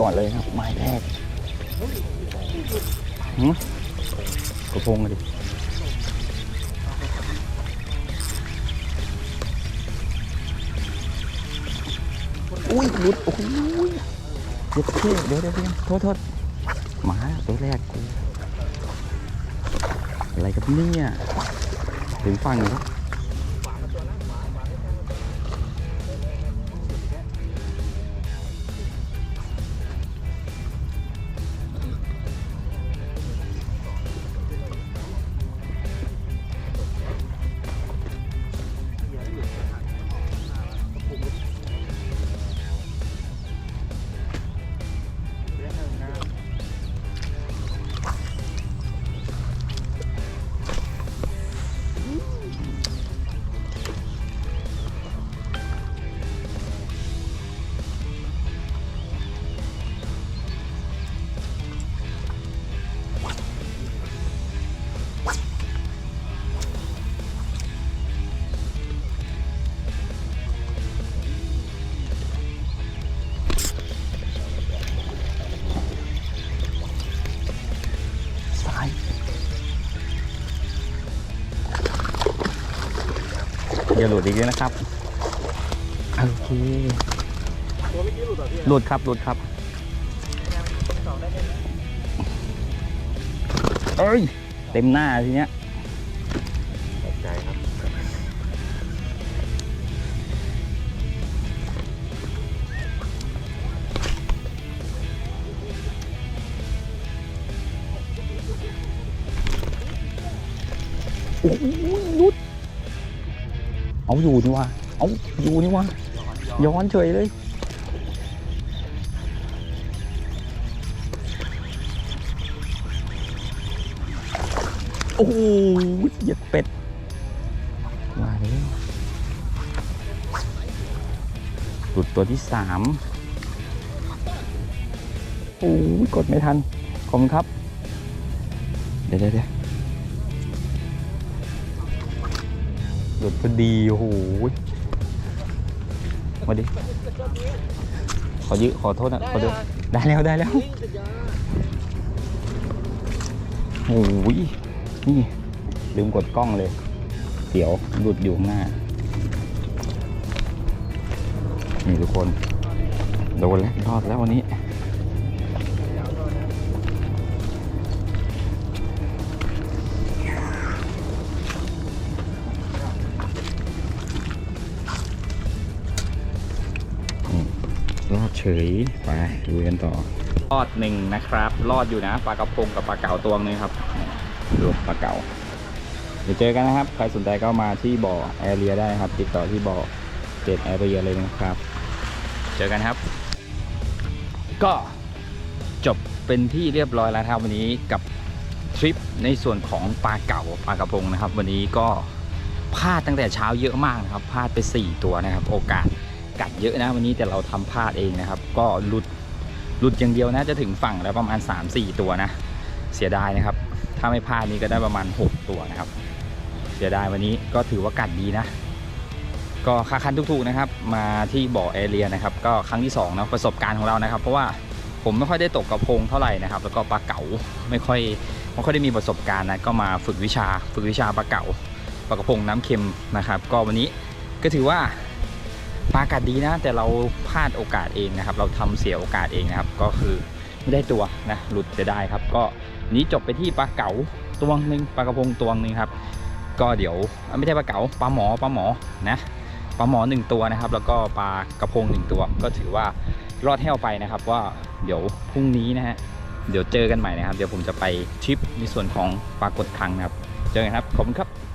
ก่อนเลยครับ ไม้แรกหืมกระพงอะดิอุ้ยหลุดโอ้โหเจ็บเท่เดี๋ยวเดี๋ยวเดี๋ยวโทษโทษหมาตัวแรกกูอะไรกับเนี่ยถึงฟังอยู่แล้ว อย่าหลุดอีกเลยนะครับโอเคตัวเมื่อกี้หลุดเหรอพี่หลุดครับหลุดครับเอ้ยเต็มหน้าทีเนี้ยตกใจครับโอ้ยหลุด เอาอยู่นี่วะเอาอยู่นี่วะย้อนเฉยเลย โอ้โหเหยียดเป็ดมาแล้วหลุดตัวที่สามโอ้ยกดไม่ทันขอบคุณครับ เดี๋ยวเดี๋ยว หลุดพอดีโอ้โหมาดิ ขอยื้อขอโทษนะขอดูได้แล้วได้แล้วโอ้ยนี่ลืมกดกล้องเลยเดี๋ยวหลุดอยู่ข้างหน้า นี่ทุกคน โดนแล้วรอดแล้ววันนี้ รอดเฉยไปดูกันต่อ รอดหนึ่งนะครับ รอดอยู่นะปลากระพงกับปลาเก๋าตัวนึงครับรวมปลาเก๋าเดี๋ยวเจอกันนะครับ ใครสนใจก็มาที่บ่อแอเรียได้นะครับ ติดต่อที่บ่อเจ็ดแอเรียเลยนะครับ เจอกันครับ ก็จบเป็นที่เรียบร้อยแล้วครับวันนี้กับทริปในส่วนของปลาเก๋าปลากระพงนะครับ วันนี้ก็พลาดตั้งแต่เช้าเยอะมากนะครับพลาดไป 4 ตัวนะครับ โอกาส กัดเยอะนะวันนี้แต่เราทำพลาดเองนะครับ ก็หลุดหลุดอย่างเดียวนะจะถึงฝั่งแล้วประมาณ 3-4 ตัวนะ เสียดายนะครับ ถ้าไม่พลาดนี้ก็ได้ประมาณ 6 ตัวนะครับ เสียดายวันนี้ก็ถือว่ากัดดีนะ ก็ค่าคันทุกๆนะครับ มาที่บ่อแอเรียนะครับ ก็ครั้งที่2นะประสบการณ์ของเรานะครับ เพราะว่าผมไม่ค่อยได้ตกกระพงเท่าไหร่นะครับ แล้วก็ปลาเก๋าไม่ค่อยไม่ค่อยได้มีประสบการณ์นะก็มาฝึกวิชา ฝึกวิชาปลาเก๋าปลากระพงน้ำเค็มนะครับ ก็วันนี้ก็ถือว่า ปลากัดดีนะ แต่เราพลาดโอกาสเองนะครับ เราทำเสียโอกาสเองนะครับ ก็คือไม่ได้ตัวนะหลุดจะได้ครับ ก็นี้จบไปที่ปลาเก๋าตัวหนึ่งปลากระพงตัวหนึ่งครับ ก็เดี๋ยวไม่ใช่ปลาเก๋าปลาหมอปลาหมอนะปลาหมอหนึ่งตัวนะครับ แล้วก็ปลากระพงหนึ่งตัว ก็ถือว่ารอดแห้วไปนะครับ ว่าเดี๋ยวพรุ่งนี้นะฮะเดี๋ยวเจอกันใหม่นะครับ เดี๋ยวผมจะไปทริปในส่วนของปลากดคังนะครับ เจอกันครับขอบคุณครับ